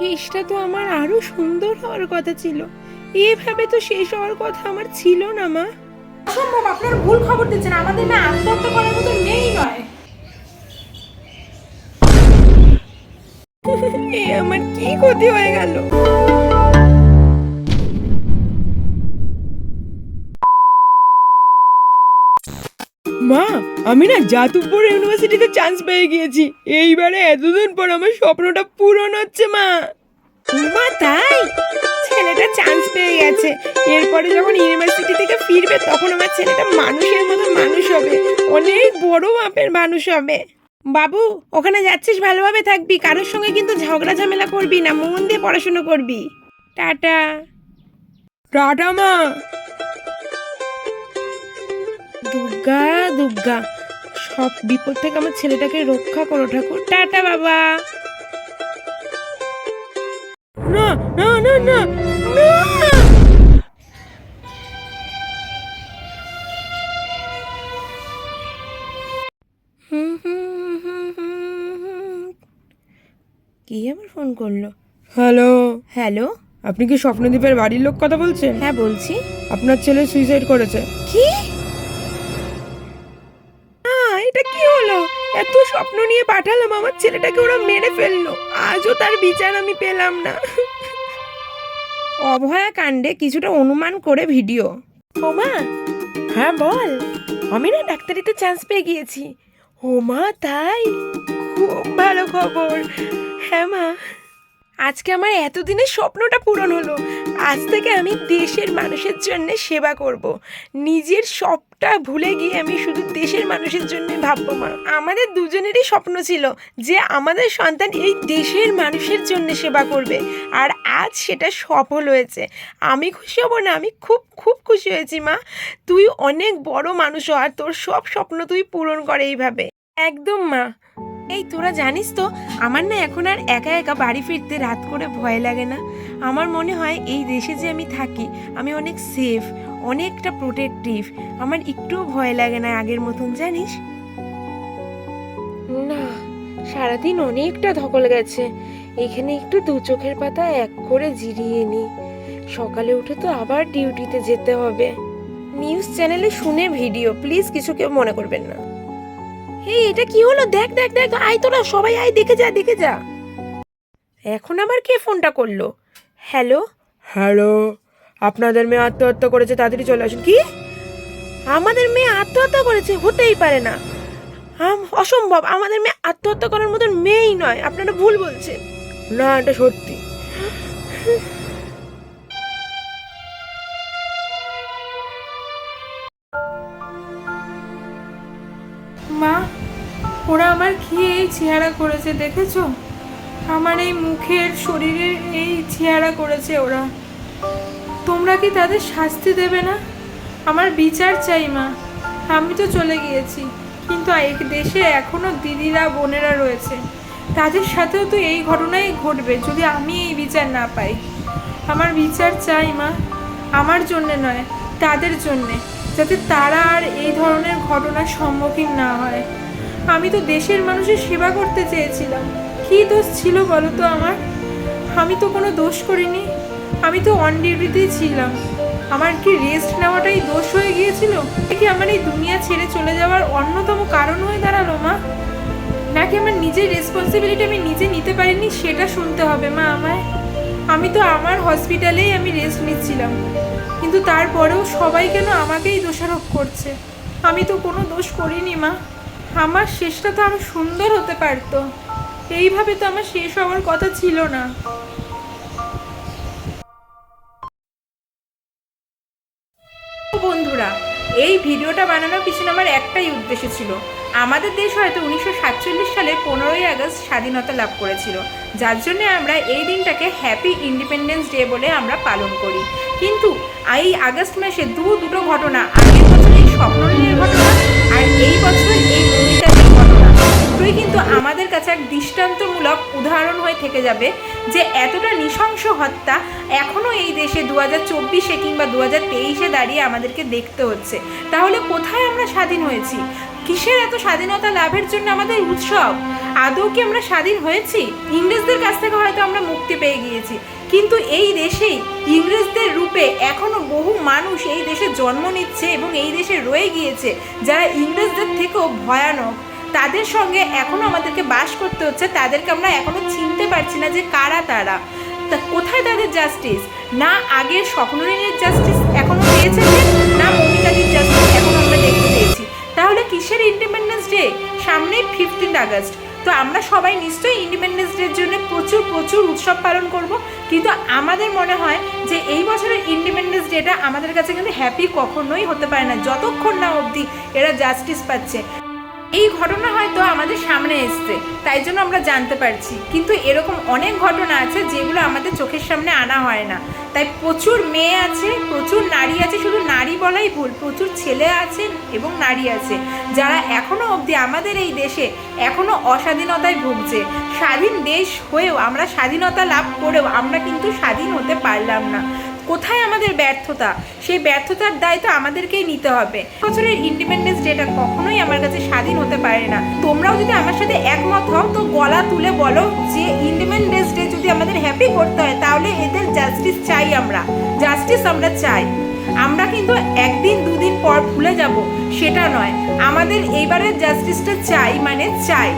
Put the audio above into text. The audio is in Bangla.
শেষটা তো আমার আরও সুন্দর হওয়ার কথা ছিল। এভাবে তো শেষ হওয়ার কথা আমার ছিল না মা। অসম্ভব আপনার ভুল খবর দিচ্ছেন। আমাদের মেয়ে আত্মহত্যা করার মতো মেয়েই নয়। এ আমার কি ক্ষতি হয়ে গেল? মা আমি না যাদবপুর ইউনিভার্সিটিতে চান্স পেয়ে গিয়েছি। এইবারে এতদিন পর আমার স্বপ্নটা পূরণ হচ্ছে মা। মা তাই? ছেলেটা চান্স পেয়ে গেছে। এরপরে যখন ইউনিভার্সিটি থেকে ফিরবে তখন আমার ছেলেটা মানুষের মতো মানুষ হবে। অনেক বড় মাপের মানুষ হবে। বাবু ওখানে যাচ্ছিস ভালোভাবে থাকবি। কারোর সঙ্গে কিন্তু ঝগড়া ঝামেলা করবি না। মন দিয়ে পড়াশোনা করবি। টাটা। টাটা মা। দুর্গা দুর্গা। সব বিপদ থেকে আমার ছেলেটাকে রক্ষা করো ঠাকুর। টাটা বাবা। না না না না। কি আমার ফোন করল? হ্যালো। হ্যালো। আপনি কি স্বপ্নদীপের বাড়ির লোক কথা বলছেন? হ্যাঁ বলছি। আপনার ছেলে সুইসাইড করেছে। কি? স্বপ্ন নিয়ে পাঠালাম, আমার ছেলেটাকে ওরা মেরে ফেলল। আজও তার বিচার আমি পেলাম না। অভয়া কাণ্ডে কিছুটা অনুমান করে ভিডিও। ওমা হ্যাঁ বল, আমি না ডাক্তারিতে চান্স পেয়ে গিয়েছি। ও মা তাই? খুব ভালো খবর। হ্যাঁ মা। আজকে আমার এতদিনের স্বপ্নটা পূরণ হলো। আজ থেকে আমি দেশের মানুষের জন্য সেবা করব। নিজের সবটা ভুলে গিয়ে আমি শুধু দেশের মানুষের জন্য ভাববো মা। আমাদের দুজনেরই স্বপ্ন ছিল যে আমাদের সন্তান এই দেশের মানুষের জন্য সেবা করবে। আর আজ সেটা সফল হয়েছে। আমি খুশি হব না, আমি খুব খুব খুশি হয়েছি মা। তুই অনেক বড় মানুষ আর তোর সব স্বপ্ন তুই পূরণ করে এইভাবে। একদম মা। এই তোরা জানিস তো, আমার না এখন আর একা একা বাড়ি ফিরতে রাত করে ভয় লাগে না। আমার মনে হয় এই দেশে যে আমি থাকি, আমি অনেক সেফ অনেকটা প্রোটেক্টিভ আমার একটুও ভয় লাগে না আগের মতন, জানিস? না, সারাদিন অনেকটা ধকল গেছে। এখানে একটু দু চোখের পাতা এক করে জিরিয়ে নি সকালে উঠে তো আবার ডিউটিতে যেতে হবে। নিউজ চ্যানেলে শুনে ভিডিও প্লিজ কিছু কেউ মনে করবেন না। এই এটা কি হলো? দেখ দেখ দেখ আয় তোরা সবাই আয় দেখে যা দেখে যা। এখন আবার কে ফোনটা করল? হ্যালো? হ্যালো? আপনাদের মেয়ে আত্মহত্যা করেছে তাড়াতাড়ি চলে আসুন। কি? আমাদের মেয়ে আত্মহত্যা করেছে? হতেই পারে না। আম- অসম্ভব। আমাদের মেয়ে আত্মহত্যা করার মতন মেয়েই নয়। আপনারা ভুল বলছেন। না এটা সত্যি। মা, ওরা আমার কি এই চেহারা করেছে, দেখেছ? আমার এই মুখের শরীরের এই চেহারা করেছে ওরা। তোমরা কি তাদের শাস্তি দেবে না? আমার বিচার চাই মা। আমি তো চলে গিয়েছি, কিন্তু দেশে এখনও দিদিরা, বোনেরা রয়েছে। তাদের সাথেও তো এই ঘটনাই ঘটবে, যদি আমি এই বিচার না পাই। আমার বিচার চাই মা, আমার জন্যে নয়, তাদের জন্যে। যাতে তারা আর এই ধরনের ঘটনার সম্মুখীন না হয়। আমি তো দেশের মানুষের সেবা করতে চেয়েছিলাম। কী দোষ ছিল বলো তো আমার? আমি তো কোনো দোষ করিনি। আমি তো অন ডিউটিতেই ছিলাম। আমার কি রেস্ট নেওয়াটাই দোষ হয়ে গিয়েছিল? কি আমার এই দুনিয়া ছেড়ে চলে যাওয়ার অন্যতম কারণ হয়ে দাঁড়াল, মা? নাকি আমার নিজের রেসপন্সিবিলিটি আমি নিজে নিতে পারিনি, সেটা শুনতে হবে, মা, আমায়? আমি তো আমার হসপিটালেই আমি রেস্ট নিচ্ছিলাম। কিন্তু তারপরেও সবাই কেন আমাকেই দোষারোপ করছে? আমি তো কোনো দোষ করিনি, মা। আমার শেষটা তো আরও সুন্দর হতে পারতো। এইভাবে তো আমার শেষ হওয়ার কথা ছিল না। বন্ধুরা, এই ভিডিওটা বানানোর পিছনে আমার একটাই উদ্দেশ্য ছিল। আমাদের দেশ হয়তো উনিশশো সাতচল্লিশ সালে পনেরোই আগস্ট স্বাধীনতা লাভ করেছিল, যার জন্য আমরা এই দিনটাকে হ্যাপি ইন্ডিপেন্ডেন্স ডে বলে আমরা পালন করি। কিন্তু এই আগস্ট মাসে দু দুটো ঘটনা, আগের বছর এই স্বপ্নলীলের ঘটনা আর এই বছর এই নমিতাদের ঘটনা। দুটোই কিন্তু আমাদের কাছে এক দৃষ্টান্তমূলক উদাহরণ হয়ে থেকে যাবে যে এতটা নৃশংস হত্যা এখনও এই দেশে দু হাজার চব্বিশে কিংবা দু হাজার তেইশে দাঁড়িয়ে আমাদেরকে দেখতে হচ্ছে। তাহলে কোথায় আমরা স্বাধীন হয়েছি? কিসের এত স্বাধীনতা লাভের জন্য আমাদের উৎসব? আদৌ কি আমরা স্বাধীন হয়েছি? ইংরেজদের কাছ থেকে হয়তো আমরা মুক্তি পেয়ে গিয়েছি। কিন্তু এই দেশেই ইংরেজদের রূপে এখনও বহু মানুষ এই দেশে জন্ম নিচ্ছে এবং এই দেশে রয়ে গিয়েছে, যারা ইংরেজদের থেকেও ভয়ানক। তাদের সঙ্গে এখনও আমাদেরকে বাস করতে হচ্ছে, তাদেরকে আমরা এখনও চিনতে পারছি না যে কারা তারা। তা কোথায় তাদের জাস্টিস না আগের স্বপ্নঋণের জাস্টিস এখনও পেয়েছে কিসের ইন্ডিপেন্ডেন্স ডে সামনেই ফিফটিন আগস্ট তো আমরা সবাই নিশ্চয়ই ইন্ডিপেন্ডেন্স ডের জন্য প্রচুর প্রচুর উৎসব পালন করব। কিন্তু আমাদের মনে হয় যে এই বছরের ইন্ডিপেন্ডেন্স ডেটা আমাদের কাছে কিন্তু হ্যাপি কখনোই হতে পারে না। যতক্ষণ না অবধি এরা জাস্টিস পাচ্ছে। এই ঘটনা হয়তো আমাদের সামনে এসছে, তাই জন্য আমরা জানতে পারছি। কিন্তু এরকম অনেক ঘটনা আছে যেগুলো আমাদের চোখের সামনে আনা হয় না। তাই প্রচুর মেয়ে আছে, প্রচুর নারী আছে, শুধু নারী বলাই ভুল, প্রচুর ছেলে আছে এবং নারী আছে, যারা এখনও অবধি আমাদের এই দেশে এখনও অস্বাধীনতায় ভুগছে। স্বাধীন দেশ হয়েও আমরা স্বাধীনতা লাভ করেও আমরা কিন্তু স্বাধীন হতে পারলাম না। কোথায় আমাদের ব্যর্থতা? সেই ব্যর্থতার দায় তো আমাদেরকেই নিতে হবে। বছরের ইন্ডিপেন্ডেন্স কাছে স্বাধীন হতে পারে না। তোমরাও যদি আমার সাথে একমত হও, তো গলা তুলে বলো যে ইন্ডিপেন্ডেন্স ডে যদি আমাদের হ্যাপি করতে হয়, তাহলে এদের জাস্টিস চাই আমরা। জাস্টিস আমরা চাই। আমরা কিন্তু একদিন, দুদিন পর ভুলে যাব, সেটা নয়। আমাদের এইবারের জাস্টিসটা চাই মানে চাই।